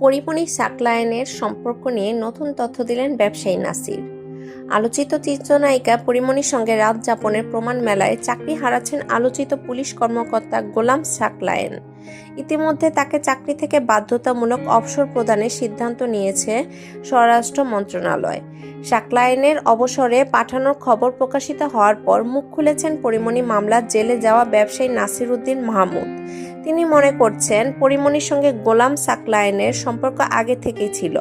পরিমণি সাকলায়নের সম্পর্ক নিয়ে নতুন তথ্য দিলেন ব্যবসায়ী নাসির। আলোচিত চিত্রনায়িকা পরিমণির সঙ্গে রাত যাপনের প্রমাণ মেলায় চাকরি হারাচ্ছেন আলোচিত পুলিশ কর্মকর্তা গোলাম সাকলায়েন। ইতিমধ্যে তাকে চাকরি থেকে বাধ্যতামূলক অবসর প্রদানের সিদ্ধান্ত নিয়েছে স্বরাষ্ট্র মন্ত্রণালয়। সাকলায়েনের অবসরে পাঠানোর খবর প্রকাশিত হওয়ার পর মুখ খুলেছেন পরিমণি মামলার জেলে যাওয়া ব্যবসায়ী নাসির উদ্দিন মাহমুদ। তিনি মনে করছেন পরিমণির সঙ্গে গোলাম সাকলায়েনের সম্পর্ক আগে থেকেই ছিল।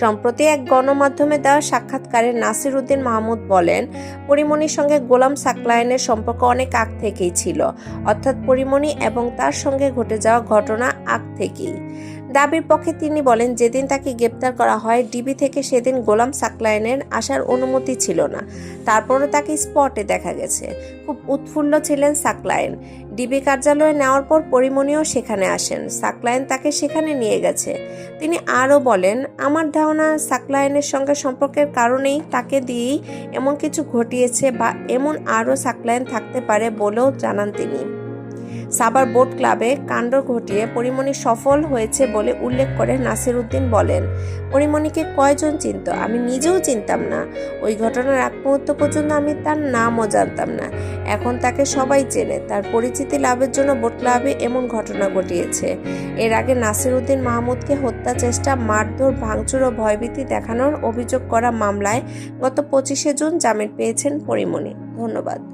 সম্প্রতি এক গণমাধ্যমে দেওয়া সাক্ষাৎকারে নাসির উদ্দিন মাহমুদ বলেন, পরিমণির সঙ্গে গোলাম সাকলায়েনের সম্পর্ক অনেক আগ থেকেই ছিল, অর্থাৎ পরিমণি এবং তার সঙ্গে ঘটে যাওয়া ঘটনা আগ থেকেই। দাবির পক্ষে তিনি বলেন, যেদিন তাকে গ্রেপ্তার করা হয়, ডিবি থেকে সেদিন গোলাম সাকলায়েনের আসার অনুমতি ছিল না। তারপরও তাকে স্পটে দেখা গেছে। খুব উৎফুল্ল ছিলেন সাকলায়েন ডিবি কার্যালয়ে নেওয়ার পর পরিমণিও সেখানে আসেন। সাকলায়েন তাকে সেখানে নিয়ে গেছে। তিনি আরও বলেন, আমার ধারণা সাকলায়েনের সঙ্গে সম্পর্কের কারণেই তাকে দিয়েই এমন কিছু ঘটিয়েছে বা এমন আরও সাকলায়েন থাকতে পারে বলেও জানান তিনি। সাবার বোট ক্লাবে কাণ্ড ঘটিয়ে পরিমণি সফল হয়েছে বলে উল্লেখ করে নাসির উদ্দিন বলেন, পরিমণিকে কয়জন চিনত? আমি নিজেও চিনতাম না। ওই ঘটনার আগ মুহূর্ত পর্যন্ত আমি তার নামও জানতাম না। এখন তাকে সবাই চেনে। তার পরিচিতি লাভের জন্য বোট ক্লাবে এমন ঘটনা ঘটিয়েছে। এর আগে নাসির উদ্দিন মাহমুদকে হত্যা, চেষ্টা, মারধর, ভাঙচুর ও ভয়ভীতি দেখানোর অভিযোগ করা মামলায় গত পঁচিশে জুন জামিন পেয়েছেন পরিমণি। ধন্যবাদ।